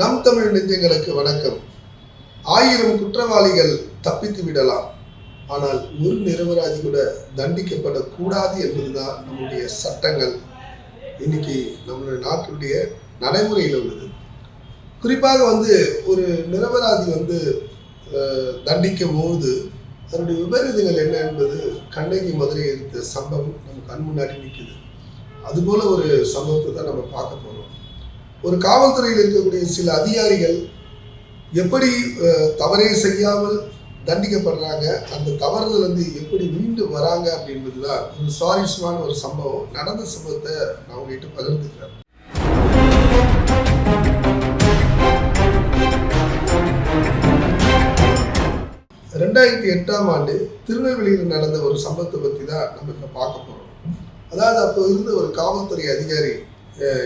நம் தமிழ் நெஞ்சங்களுக்கு வணக்கம். ஆயிரம் குற்றவாளிகள் தப்பித்து விடலாம். ஆனால் ஒரு நிரபராதி கூட தண்டிக்கப்படக்கூடாது என்பதுதான் நம்முடைய சட்டங்கள். இன்னைக்கு நம்மளுடைய நாட்டுடைய நடைமுறையில் உள்ளது. குறிப்பாக வந்து ஒரு நிரபராதி வந்து தண்டிக்கும் போது அதனுடைய விபரீதங்கள் என்ன என்பது கண்ணகி மதுரை எடுத்த சம்பவம் நம்ம கண் முன்னாடி நிற்குது அதுபோல ஒரு சம்பவத்தை தான் நம்ம பார்க்க போகிறோம் ஒரு காவல்துறையில் இருக்கக்கூடிய சில அதிகாரிகள் எப்படி தவறே செய்யாமல் தண்டிக்கப்படுறாங்க அந்த தவறுதலேருந்து வந்து எப்படி மீண்டு வராங்க அப்படின்றது தான் ஒரு சுவாரஸ்யமான ஒரு சம்பவம். நடந்த சம்பவத்தை நான் உங்ககிட்ட பகிர்ந்துக்கிறேன். ரெண்டாயிரத்தி எட்டாம் ஆண்டு திருநெல்வேலியில் நடந்த ஒரு சம்பவத்தை பற்றி தான் நம்ம இப்போ பார்க்க போகிறோம் அதாவது அப்போ இருந்த ஒரு காவல்துறை அதிகாரி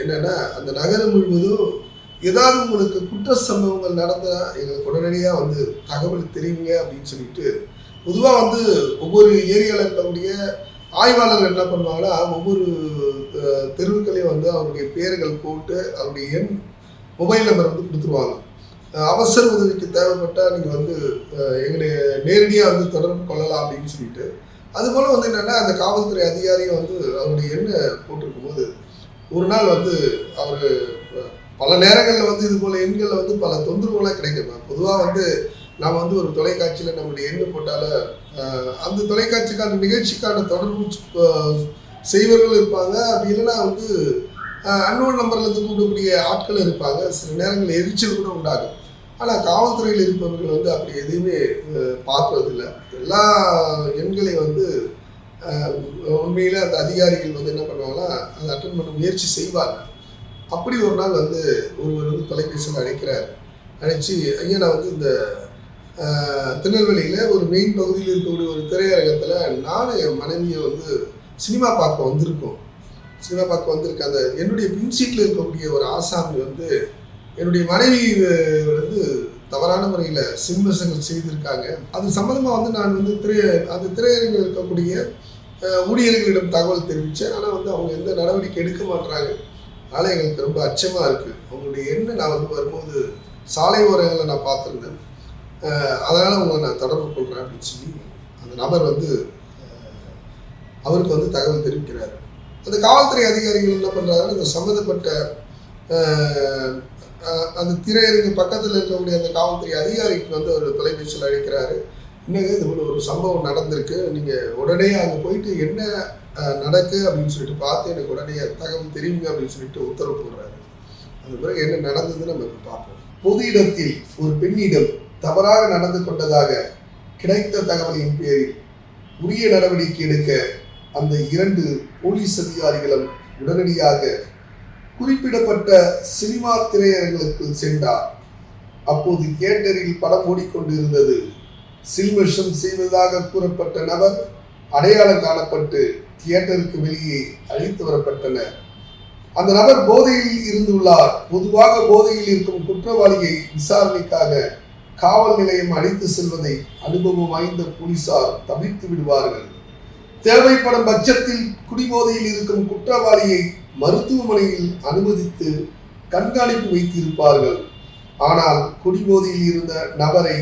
என்னென்னா அந்த நகரம் முழுவதும் ஏதாவது உங்களுக்கு குற்ற சம்பவங்கள் நடந்தால் எங்களுக்கு உடனடியாக வந்து தகவல் தெரியுங்க அப்படின்னு சொல்லிட்டு பொதுவாக வந்து ஒவ்வொரு ஏரியாவில் இருக்கக்கூடிய ஆய்வாளர்கள் என்ன பண்ணுவாங்கன்னா ஒவ்வொரு தெருவுக்களையும் வந்து அவருடைய பேர்கள் போட்டு அவருடைய எண் மொபைல் நம்பர் வந்து கொடுத்துருவாங்க. அவசர உதவிக்கு தேவைப்பட்டால் நீங்கள் வந்து எங்களை நேரடியாக வந்து தொடர்பு கொள்ளலாம் அப்படின்னு சொல்லிட்டு அதுபோல் வந்து என்னென்னா அந்த காவல்துறை அதிகாரியும் வந்து அவருடைய எண்ணை போட்டிருக்கும் போது ஒரு நாள் வந்து அவர் பல நேரங்களில் வந்து இது போல எண்களில் வந்து பல தொந்தரவுகளாக கிடைக்கும். பொதுவாக வந்து நாம் வந்து ஒரு தொலைக்காட்சியில் நம்முடைய எண்ணு போட்டால அந்த தொலைக்காட்சிக்கான நிகழ்ச்சிக்கான தொடர்பு செய்வர்கள் இருப்பாங்க. அப்படி இல்லைன்னா வந்து அன்னோன் நம்பர்லேருந்து கூடக்கூடிய ஆட்கள் இருப்பாங்க. சில நேரங்களில் எரிச்சல் கூட உண்டாகும். ஆனால் காவல்துறையில் இருப்பவர்கள் வந்து அப்படி எதையுமே அஹ், பார்ப்பதில்லை. எல்லா எண்களையும் வந்து உண்மையில் அந்த அதிகாரிகள் வந்து என்ன பண்ணுவாங்கன்னா அதை அட்டன் பண்ண முயற்சி செய்வாங்க. அப்படி ஒரு நாள் வந்து ஒருவர் வந்து தொலைபேசியில் அழைக்கிறார். அழைச்சி ஐயா நான் வந்து இந்த திருநெல்வேலியில் ஒரு மெயின் பகுதியில் இருக்கக்கூடிய ஒரு திரையரங்கத்தில் நானும் என் மனைவியை வந்து சினிமா பார்க்க வந்திருக்கோம். சினிமா பார்க்க வந்திருக்க அந்த என்னுடைய பின் சீட்டில் இருக்கக்கூடிய ஒரு ஆசாமி வந்து என்னுடைய மனைவி வந்து தவறான முறையில் சிம்மசங்கள் செய்திருக்காங்க. அது சம்மந்தமாக வந்து நான் வந்து திரை அந்த திரையரங்கில் இருக்கக்கூடிய ஊழியர்களிடம் தகவல் தெரிவித்தேன் ஆனால் வந்து அவங்க எந்த நடவடிக்கை எடுக்க மாட்றாங்க. அதனால் எங்களுக்கு ரொம்ப அச்சமாக இருக்குது அவங்களுடைய எண்ணெய் நான் வந்து வரும்போது சாலை ஓரங்களில் நான் பார்த்துருந்தேன். அதனால் உங்களை நான் தொடர்பு கொள்கிறேன் அப்படின்னு சொல்லி அந்த நபர் வந்து அவருக்கு வந்து தகவல் தெரிவிக்கிறார். அந்த காவல்துறை அதிகாரிகள் என்ன பண்ணுறாங்கன்னா அந்த சம்மந்தப்பட்ட அந்த திரையரங்கு பக்கத்தில் இருக்கக்கூடிய அந்த காவல்துறை அதிகாரிக்கு வந்து அவர் தொலைபேசியில் அழைக்கிறாரு. இன்னும் இது? ஒரு சம்பவம் நடந்திருக்கு. நீங்கள் உடனே அங்கே போயிட்டு என்ன நடக்கு அப்படின்னு சொல்லிட்டு பார்த்து எனக்கு உடனே தகவல் தெரியுங்க அப்படின்னு சொல்லிட்டு உத்தரவு போடுறாரு. அது பிறகு என்ன நடந்ததுன்னு நம்ம பார்ப்போம். பொது இடத்தில் ஒரு பெண்ணிடம் தவறாக நடந்து கொண்டதாக கிடைத்த தகவலின் பேரில் உரிய நடவடிக்கை எடுக்க அந்த இரண்டு போலீஸ் அதிகாரிகளும் உடனடியாக குறிப்பிடப்பட்ட சினிமா திரையரங்களுக்குள் சென்றார். அப்போது தியேட்டரில் படம் ஓடிக்கொண்டிருந்தது. சில்மிஷம் செய்வதாக கூறப்பட்ட நபர் அடையாளம் காணப்பட்டு தியேட்டருக்கு வெளியே அழைத்து வரப்பட்டனர். அந்த நபர் போதையில் இருந்துள்ளார். பொதுவாக போதையில் இருக்கும் குற்றவாளியை விசாரணைக்காக காவல் நிலையம் அழைத்து செல்வதை அனுபவம் வாய்ந்த போலீசார் தவிர்த்து விடுவார்கள். தேவைப்படும் பட்சத்தில் குடிபோதையில் இருக்கும் குற்றவாளியை மருத்துவமனையில் அனுமதித்து கண்காணிப்பு வைத்திருப்பார்கள். ஆனால் குடிபோதையில் இருந்த நபரை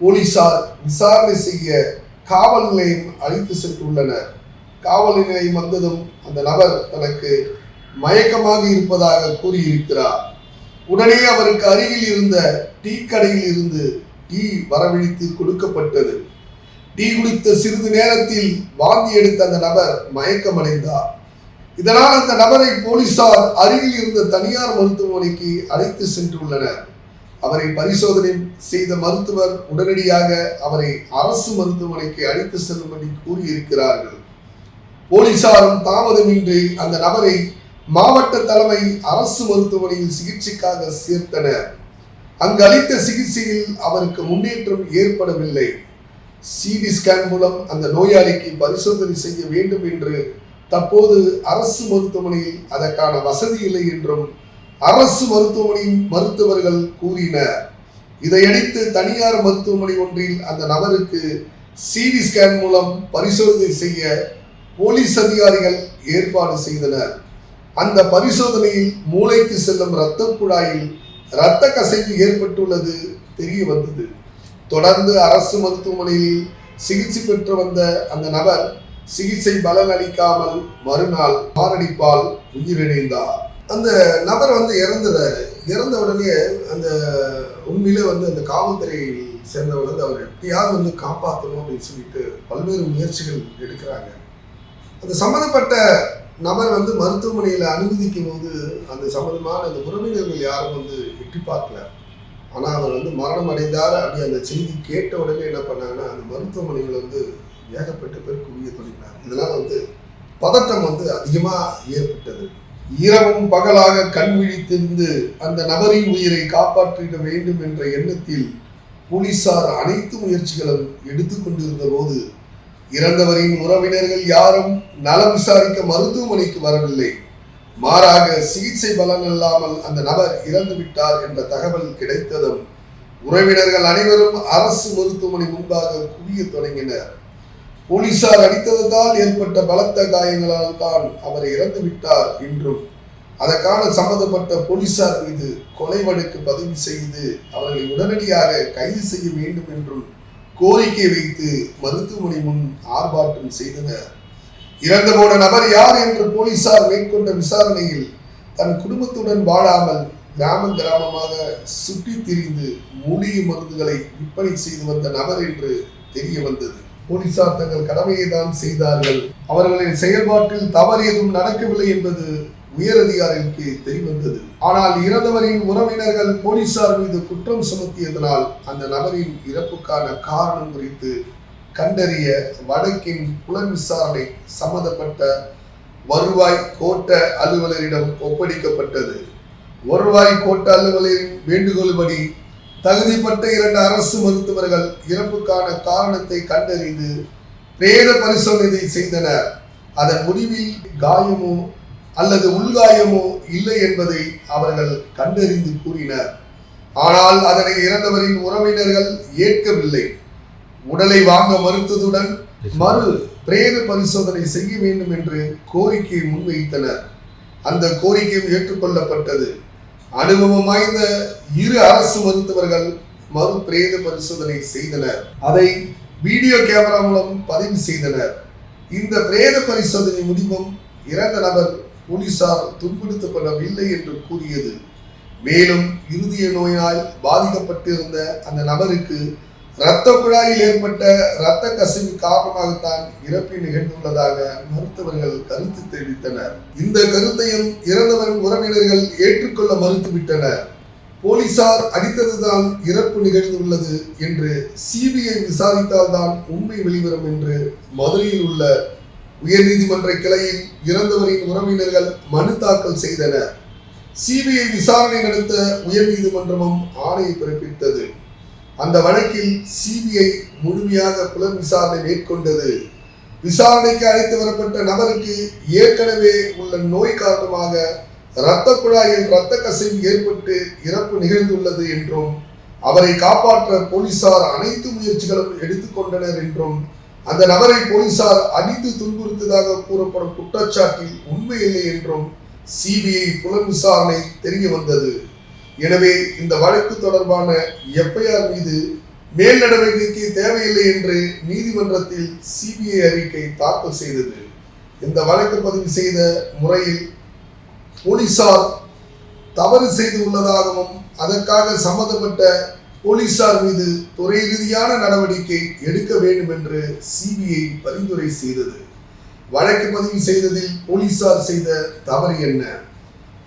போலீசார் விசாரணை செய்ய காவல் நிலையம் அழைத்து சென்றுள்ளனர். காவல் நிலையம் வந்ததும் அந்த நபர் தனக்கு மயக்கமாக இருப்பதாக கூறியிருக்கிறார். உடனே அவருக்கு அருகில் இருந்த டீ கடையில் இருந்து டீ வரவழைத்து கொடுக்கப்பட்டது. டீ குடித்த சிறிது நேரத்தில் வாந்தி எடுத்த அந்த நபர் மயக்கமடைந்தார். இதனால் அந்த நபரை போலீசார் அருகில் இருந்த தனியார் மருத்துவமனைக்கு அழைத்து சென்றுள்ளனர். அவரை பரிசோதனை செய்த மருத்துவர் உடனடியாக அவரை அரசு மருத்துவமனைக்கு அழைத்து செல்லும்படி கூறியிருக்கிறார்கள். போலீசாரும் தாமதமின்றி அந்த நபரை மாவட்ட தலைமை அரசு மருத்துவமனையில் சிகிச்சைக்காக சேர்த்தனர். அங்கு அளித்த சிகிச்சையில் அவருக்கு முன்னேற்றம் ஏற்படவில்லை. சிடி ஸ்கேன் மூலம் அந்த நோயாளிக்கு பரிசோதனை செய்ய வேண்டும் என்று தற்போது அரசு மருத்துவமனையில் அதற்கான வசதி இல்லை என்றும் அரசு மருத்துவமனையின் மருத்துவர்கள் கூறினர். இதையடுத்து தனியார் மருத்துவமனை ஒன்றில் அந்த நபருக்கு சிடி ஸ்கேன் மூலம் பரிசோதனை செய்ய போலீஸ் அதிகாரிகள் ஏற்பாடு செய்தனர். அந்த பரிசோதனையில் மூளைக்கு செல்லும் இரத்த குழாயில் இரத்த கசைப்பு ஏற்பட்டுள்ளது தெரிய வந்தது. தொடர்ந்து அரசு மருத்துவமனையில் சிகிச்சை பெற்று வந்த அந்த நபர் சிகிச்சை பலன் அளிக்காமல் மறுநாள் மாரடைப்பால் உயிரிழந்தார். அந்த நபர் வந்து இறந்துறாரு. இறந்த உடனே அந்த உண்மையிலே வந்து அந்த காவல்துறை சேர்ந்தவர் வந்து அவர் எப்படியாவது வந்து காப்பாற்றணும் அப்படின்னு சொல்லிட்டு பல்வேறு முயற்சிகள் எடுக்கிறாங்க. அந்த சம்மந்தப்பட்ட நபர் வந்து மருத்துவமனையில் அனுமதிக்கும் போது அந்த சம்மந்தமான அந்த உறவினர்கள் யாரும் வந்து எட்டி பார்க்கல. ஆனால் அவர் வந்து மரணம் அடைந்தார் அப்படி அந்த செய்தி கேட்ட உடனே என்ன பண்ணாங்கன்னா அந்த மருத்துவமனைகள் வந்து ஏகப்பட்ட பேர் குவிய தொடங்கினார். இதனால் வந்து பதட்டம் வந்து அதிகமாக ஏற்பட்டது. இரவும் பகலாக கண் விழித்திருந்து அந்த நபரின் உயிரை காப்பாற்றிட வேண்டும் என்ற எண்ணத்தில் போலீசார் அனைத்து முயற்சிகளும் எடுத்துக்கொண்டிருந்த போது இறந்தவரின் உறவினர்கள் யாரும் நலம் விசாரிக்க மருத்துவமனைக்கு வரவில்லை. மாறாக சிகிச்சை பலன் இல்லாமல் அந்த நபர் இறந்து விட்டார் என்ற தகவல் கிடைத்ததும் உறவினர்கள் அனைவரும் அரசு மருத்துவமனை முன்பாக குவிய தொடங்கினர். போலீசார் அடித்ததால் ஏற்பட்ட பலத்த காயங்களால் தான் அவர் இறந்து விட்டார் என்றும் அதற்கான சம்பந்தப்பட்ட போலீசார் மீது கொலை வழக்கு பதிவு செய்து அவர்களை உடனடியாக கைது செய்ய வேண்டும் என்றும் கோரிக்கை வைத்து மருத்துவமனை முன் ஆர்ப்பாட்டம் செய்தனர். இறந்து போன நபர் யார் என்று போலீசார் மேற்கொண்ட விசாரணையில் தன் குடும்பத்துடன் வாழாமல் கிராம கிராமமாக சுற்றித் திரிந்து மூலிகை மருந்துகளை விற்பனை செய்து வந்த நபர் என்று தெரிய வந்தது போலீசார் தங்கள் கடமையை தான் செய்தார்கள். அவர்களின் செயல்பாட்டில் தவறு எதுவும் நடக்கவில்லை என்பது உயரதிகாரிக்கு தெரிவந்தது. ஆனால் இறந்தவரின் உறவினர்கள் போலீசார் மீது குற்றம் சுமத்தியதனால் அந்த நபரின் இறப்புக்கான காரணம் குறித்து கண்டறிய வடக்கின் புலன் விசாரணை சம்பந்தப்பட்ட வருவாய் கோட்ட அலுவலரிடம் ஒப்படைக்கப்பட்டது. வருவாய் கோட்ட அலுவலரின் வேண்டுகோள்படி தகுதிப்பட்ட இரண்டு அரசு மருத்துவர்கள் இறப்புக்கான காரணத்தை கண்டறிந்து பிரேத பரிசோதனை செய்தனர். அதன் முடிவில் காயமோ அல்லது உள்காயமோ இல்லை என்பதை அவர்கள் கண்டறிந்து கூறினர். ஆனால் அதனை இறந்தவரின் உறவினர்கள் ஏற்கவில்லை. உடலை வாங்க மறுத்ததுடன் மறு பிரேத பரிசோதனை செய்ய வேண்டும் என்று கோரிக்கையை முன்வைத்தனர். அந்த கோரிக்கையும் ஏற்றுக்கொள்ளப்பட்டது. அனுபவம் வாய்ந்த இரு அரசு மருத்துவர்கள் மறு பிரேத பரிசோதனை செய்தனர். அதை வீடியோ கேமரா மூலம் பதிவு செய்தனர். இந்த பிரேத பரிசோதனை முடிவும் இறந்த நபர் போலீசார் துன்புறுத்தப்படவில்லை என்று கூறியது. மேலும் இருதய நோயால் பாதிக்கப்பட்டிருந்த அந்த நபருக்கு இரத்த குழாயில் ஏற்பட்ட இரத்த கசிவு காரணமாகத்தான் இறப்பு நிகழ்ந்துள்ளதாக மருத்துவர்கள் கருத்து தெரிவித்தனர். இந்த கருத்தையும் இறந்தவரின் உறவினர்கள் ஏற்றுக்கொள்ள மறுத்துவிட்டனர். போலீசார் அடித்ததுதான் இறப்பு நிகழ்ந்துள்ளது என்று சிபிஐ விசாரித்தால்தான் உண்மை வெளிவரும் என்று மதுரையில் உள்ள உயர்நீதிமன்ற கிளையில் இறந்தவரின் உறவினர்கள் மனு தாக்கல் செய்தனர். சிபிஐ விசாரணை நடத்த உயர்நீதிமன்றமும் ஆணையை பிறப்பித்தது. அந்த வழக்கில் சிபிஐ முழுமையாக புலன் விசாரணை மேற்கொண்டது. விசாரணைக்கு அழைத்து வரப்பட்ட நபருக்கு ஏற்கனவே உள்ள நோய் காரணமாக இரத்த குழாயில் இரத்த கசிவு ஏற்பட்டு இறப்பு நிகழ்ந்துள்ளது என்றும் அவரை காப்பாற்ற போலீசார் அனைத்து முயற்சிகளும் எடுத்துக்கொண்டனர் என்றும் அந்த நபரை போலீசார் அடித்து துன்புறுத்ததாக கூறப்படும் குற்றச்சாட்டில் உண்மையில்லை என்றும் சிபிஐ புலன் விசாரணை தெரிய வந்தது எனவே இந்த வழக்கு தொடர்பான எஃப்ஐஆர் மீது மேல் நடவடிக்கைக்கு தேவையில்லை என்று நீதிமன்றத்தில் சிபிஐ அறிக்கை தாக்கல் செய்தது. இந்த வழக்கு பதிவு செய்த முறையில் போலீசார் தவறு செய்து உள்ளதாகவும் அதற்காக சம்பந்தப்பட்ட போலீசார் மீது துறை ரீதியான நடவடிக்கை எடுக்க வேண்டும் என்று சிபிஐ பரிந்துரை செய்தது. வழக்கு பதிவு செய்ததில் போலீசார் செய்த தவறு என்ன?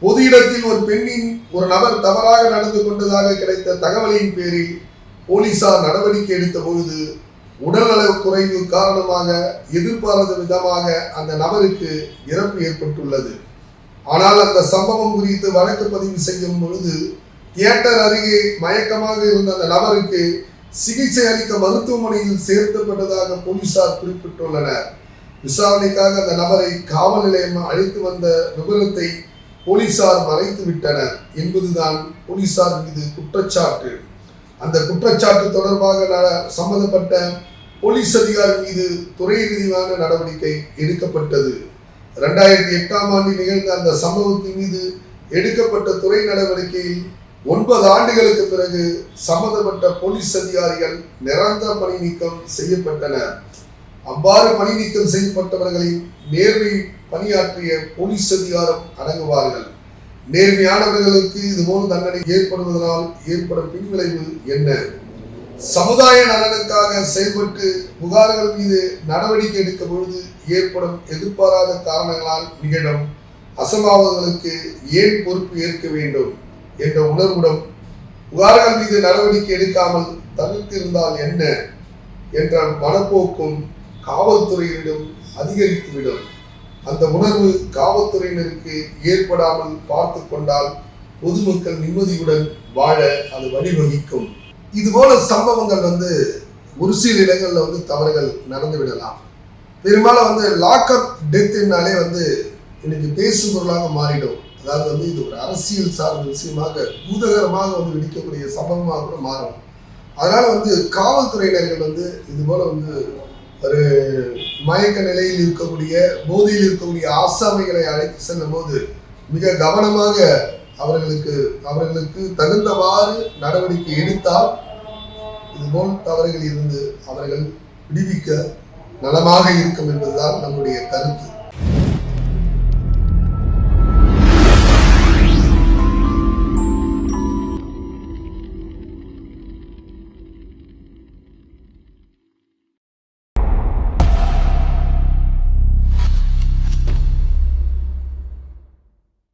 பொது இடத்தில் ஒரு பெண்ணின் ஒரு நபர் தவறாக நடந்து கொண்டதாக கிடைத்த தகவலின் பேரில் போலீசார் நடவடிக்கை எடுத்த பொழுது உடல்நல குறைவு காரணமாக எதிர்பாராத விதமாக அந்த நபருக்கு இறப்பு ஏற்பட்டுள்ளது. ஆனால் அந்த சம்பவம் குறித்து வழக்கு பதிவு செய்யும் பொழுது தியேட்டர் அருகே மயக்கமாக இருந்த அந்த நபருக்கு சிகிச்சை அளிக்க மருத்துவமனையில் சேர்க்கப்பட்டதாக போலீசார் குறிப்பிட்டுள்ளனர். விசாரணைக்காக அந்த நபரை காவல் நிலையம் அழைத்து வந்த விபரத்தை போலீசார் மறைத்து விட்டனர் என்பதுதான் போலீசார் மீது குற்றச்சாட்டு. அந்த குற்றச்சாட்டு தொடர்பாக நட- சம்பந்தப்பட்ட போலீஸ் அதிகாரி மீது துறை ரீதியான நடவடிக்கை எடுக்கப்பட்டது. ரெண்டாயிரத்தி எட்டாம் ஆண்டு நிகழ்ந்த அந்த சம்பவத்தின் மீது எடுக்கப்பட்ட துறை நடவடிக்கையில் ஒன்பது ஆண்டுகளுக்கு பிறகு சம்பந்தப்பட்ட போலீஸ் அதிகாரிகள் நிரந்தர பணி நீக்கம் செய்யப்பட்டனர். அவ்வாறு பணி நீக்கம் செய்யப்பட்டவர்களின் நேர்மை பணியாற்றிய போலீஸ் அதிகாரம் அடங்குவார்கள். நேர்மையானவர்களுக்கு இதுபோல் தண்டனை ஏற்படுவதனால் ஏற்படும் பின்விளைவு என்ன? சமுதாய நலனுக்காக செயல்பட்டு புகார்கள் மீது நடவடிக்கை எடுக்கும் பொழுது ஏற்படும் எதிர்பாராத காரணங்களால் நிகழும் அசம்பாவிதங்களுக்கு ஏன் பொறுப்பு ஏற்க வேண்டும் என்ற உணர்வுடன் புகார்கள் மீது நடவடிக்கை எடுக்காமல் தவிர்த்திருந்தால் என்ன? என்ற மனப்போக்கும் காவல்துறையினரிடம் அதிகரித்துவிடும். அந்த உணர்வு காவல்துறையினருக்கு ஏற்படாமல் பார்த்து கொண்டால் பொதுமக்கள் நிம்மதியுடன் வாழ அது வழிவகுக்கும். இதுபோல சம்பவங்கள் வந்து ஒரு சில இடங்களில் வந்து தவறுகள் நடந்து விடலாம் பெரும்பாலும் வந்து லாக்அப் டெத்துனாலே வந்து இன்னைக்கு பேசும் பொருளாக மாறிடும். அதாவது வந்து இது ஒரு அரசியல் சார்ந்த விஷயமாக பூதகரமாக வந்து வெடிக்கக்கூடிய சம்பவமாக கூட மாறும். அதனால வந்து காவல்துறையினர்கள் வந்து இது போல வந்து ஒரு மயக்க நிலையில் இருக்கக்கூடிய போதையில் இருக்கக்கூடிய ஆசாமிகளை அழைத்து செல்லும் போது மிக கவனமாக அவர்களுக்கு அவர்களுக்கு தகுந்தவாறு நடவடிக்கை எடுத்தால் இதுபோல் தவறுகள் இருந்து அவர்கள் விடுவிக்க நலமாக இருக்கும் என்பதுதான் நம்முடைய கருத்து.